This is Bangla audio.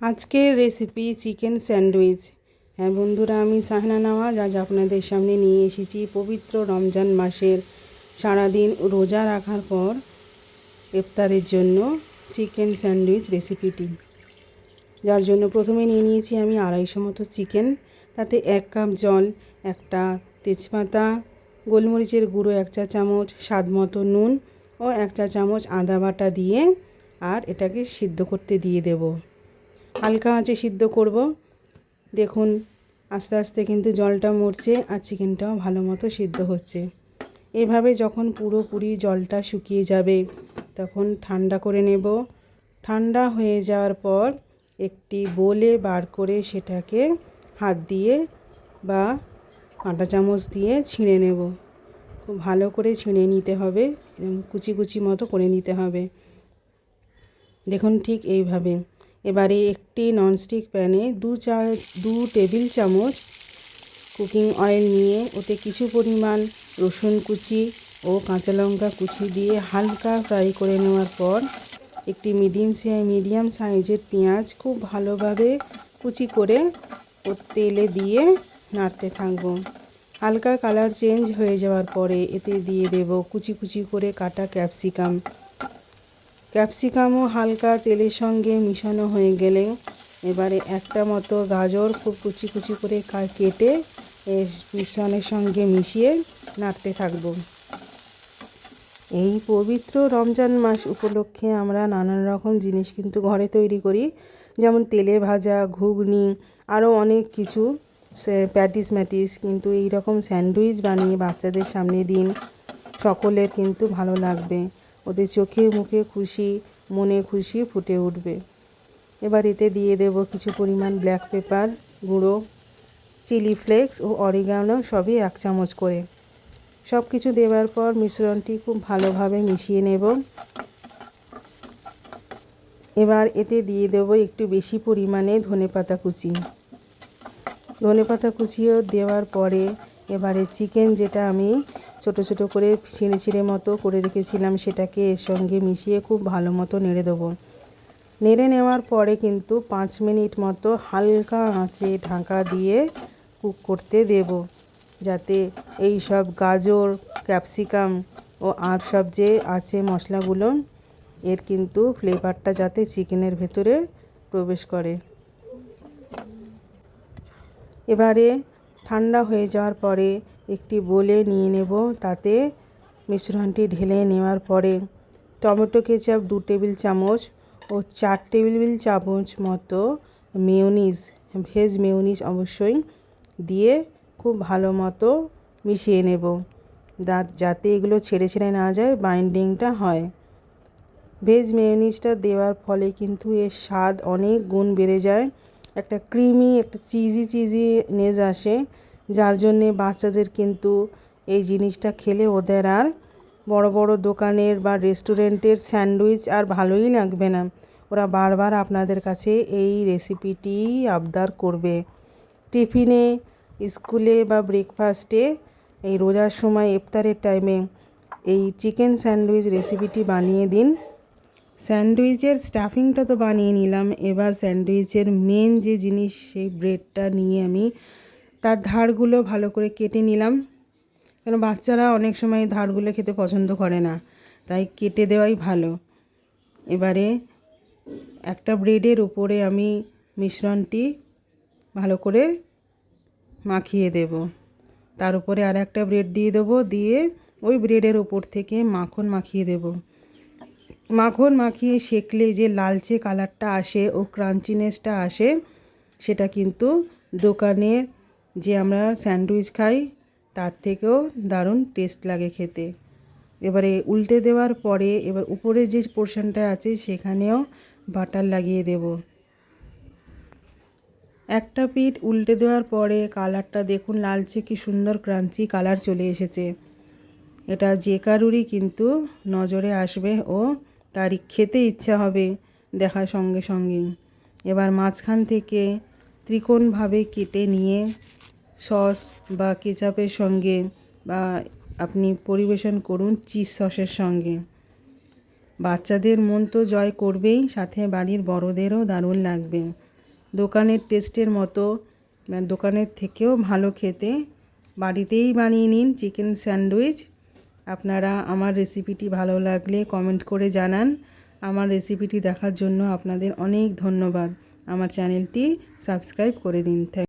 আজকের রেসিপি চিকেন স্যান্ডউইচ হ্যাঁ বন্ধুরা, আমি সাহনা নওয়াজ, আজ আপনাদের সামনে নিয়ে এসেছি পবিত্র রমজান মাসের সারাদিন রোজা রাখার পর ইফতারের জন্য চিকেন স্যান্ডউইচ রেসিপিটি যার জন্য প্রথমে নিয়ে নিয়েছি আমি আড়াইশো মতো চিকেন তাতে এক কাপ জল, একটা তেজপাতা, গোলমরিচের গুঁড়ো এক চা চামচ, স্বাদ মতো নুন ও এক চা চামচ আদা বাটা দিয়ে আর এটাকে সিদ্ধ করতে দিয়ে দেবো। হালকা আঁচে সিদ্ধ করব। দেখুন, আস্তে আস্তে কিন্তু জলটা মরছে আর চিকেনটাও ভালো মতো সিদ্ধ হচ্ছে। এভাবে যখন পুরোপুরি জলটা শুকিয়ে যাবে, তখন ঠান্ডা করে নেব। ঠান্ডা হয়ে যাওয়ার পর একটি বোলে বার করে সেটাকে হাত দিয়ে বা কাঁটা চামচ দিয়ে ছিঁড়ে নেব। খুব ভালো করে ছিঁড়ে নিতে হবে এবং কুচি কুচি মতো করে নিতে হবে। দেখুন ঠিক এইভাবে। এবারে একটি ননস্টিক প্যানে দু চা, দু টেবিল চামচ কুকিং অয়েল নিয়ে ওতে কিছু পরিমাণ রসুন কুচি ও কাঁচা লঙ্কা কুচি দিয়ে হালকা ফ্রাই করে নেওয়ার পর একটি মিডিয়াম মিডিয়াম সাইজের পেঁয়াজ খুব ভালোভাবে কুচি করে ও তেলে দিয়ে নাড়তে থাকব। হালকা কালার চেঞ্জ হয়ে যাওয়ার পরে এতে দিয়ে দেব কুচি কুচি করে কাটা ক্যাপসিকাম ক্যাপসিকামও হালকা তেলের সঙ্গে মিশানো হয়ে গেলে এবারে একটা মতো গাজর খুব কুচি কুচি করে কেটে মিশ্রণের সঙ্গে মিশিয়ে নাড়তে থাকব। এই পবিত্র রমজান মাস উপলক্ষে আমরা নানান রকম জিনিস কিন্তু ঘরে তৈরি করি, যেমন তেলে ভাজা, ঘুগনি, আরও অনেক কিছু প্যাটিস ম্যাটিস, কিন্তু এই রকম স্যান্ডউইচ বানিয়ে বাচ্চাদের সামনে দিন, সকলের কিন্তু ভালো লাগবে। ওদের চোখে মুখে খুশি, মনে খুশি ফুটে উঠবে। এবার এতে দিয়ে দেব কিছু পরিমাণ ব্ল্যাক পেপার গুঁড়ো চিলি ফ্লেক্স ও অরিগানো সবই এক চামচ করে। সব কিছু দেওয়ার পর মিশ্রণটি খুব ভালোভাবে মিশিয়ে নেব। এবার এতে দিয়ে দেবো একটু বেশি পরিমাণে ধনেপাতা কুচি। ধনেপাতা কুচিও দেওয়ার পরে এবারে চিকেন যেটা আমি ছোট ছোট করে ছিঁড়ে ছিঁড়ে মতো করে রেখেছিলাম সেটাকে এর সঙ্গে মিশিয়ে খুব ভালো মতো নেড়ে দেবো। নেড়ে নেওয়ার পরে কিন্তু পাঁচ মিনিট মতো হালকা আঁচে ঢাকা দিয়ে কুক করতে দেব, যাতে এই সব গাজর, ক্যাপসিকাম ও আর সব যে আছে মশলাগুলো, এর কিন্তু ফ্লেভারটা যাতে চিকেনের ভেতরে প্রবেশ করে। এবারে ঠান্ডা হয়ে যাওয়ার পরে একটি বলে নিয়ে নেব। তাতে মিশ্রণটি ঢেলে নেওয়ার পরে টমেটো কেচাপ দু টেবিল চামচ ও চার টেবিল চামচ মতো মেয়নিজ, ভেজ মেয়নিজ অবশ্যই দিয়ে খুব ভালো মতো মিশিয়ে নেব। যাতে এগুলো ছেড়ে ছেড়ে না যায়, বাইন্ডিংটা হয়। ভেজ মেয়নিজটা দেওয়ার ফলে কিন্তু এর স্বাদ অনেক গুণ বেড়ে যায়। একটা ক্রিমি, একটা চিজি চিজি নেজ আসে। যার জন্যে বাচ্চাদের কিন্তু এই জিনিসটা খেলে ওদের আর বড় বড় দোকানের বা রেস্টুরেন্টের স্যান্ডউইচ আর ভালোই লাগবে না। ওরা বারবার আপনাদের কাছে এই রেসিপিটি আবদার করবে। টিফিনে, স্কুলে বা ব্রেকফাস্টে, এই রোজার সময় ইফতারের টাইমে এই চিকেন স্যান্ডউইচ রেসিপিটি বানিয়ে দিন। স্যান্ডউইচের স্টাফিংটা তো বানিয়ে নিলাম। এবার স্যান্ডউইচের মেন যে জিনিস, সেই ব্রেডটা নিয়ে আমি তার ধারগুলো ভালো করে কেটে নিলাম। কেন বাচ্চারা অনেক সময় ধারগুলো খেতে পছন্দ করে না, তাই কেটে দেওয়াই ভালো। এবারে একটা ব্রেডের উপরে আমি মিশ্রণটি ভালো করে মাখিয়ে দেব। তার উপরে আর একটা ব্রেড দিয়ে দেবো, দিয়ে ওই ব্রেডের উপর থেকে মাখন মাখিয়ে দেব। মাখন মাখিয়ে সেকলে যে লালচে কালারটা আসে ও ক্রাঞ্চিনেসটা আসে, সেটা কিন্তু দোকানের যে আমরা স্যান্ডউইচ খাই, তার থেকেও দারুণ টেস্ট লাগে খেতে। এবারে উল্টে দেওয়ার পরে এবার উপরে যে পোর্শনটা আছে, সেখানেও বাটার লাগিয়ে দেব। একটা পিঠ উল্টে দেওয়ার পরে কালারটা দেখুন, লালচে কি সুন্দর ক্রাঞ্চি কালার চলে এসেছে। এটা যে কারুরই কিন্তু নজরে আসবে ও তারই খেতে ইচ্ছা হবে দেখার সঙ্গে সঙ্গে। এবার মাঝখান থেকে ত্রিকোণভাবে কেটে নিয়ে সস বা কেচাপের সঙ্গে বা আপনি পরিবেশন করুন চিজ সসের সঙ্গে। বাচ্চাদের মন তো জয় করবেই, সাথে বাড়ির বড়দেরও দারুণ লাগবে। দোকানের টেস্টের মতো দোকানের থেকেও ভালো খেতে। বাড়িতেই বানিয়ে নিন চিকেন স্যান্ডউইচ। আপনারা আমার রেসিপিটি ভালো লাগলে কমেন্ট করে জানান। আমার রেসিপিটি দেখার জন্য আপনাদের অনেক ধন্যবাদ। আমার চ্যানেলটি সাবস্ক্রাইব করে দিন। থ্যাংক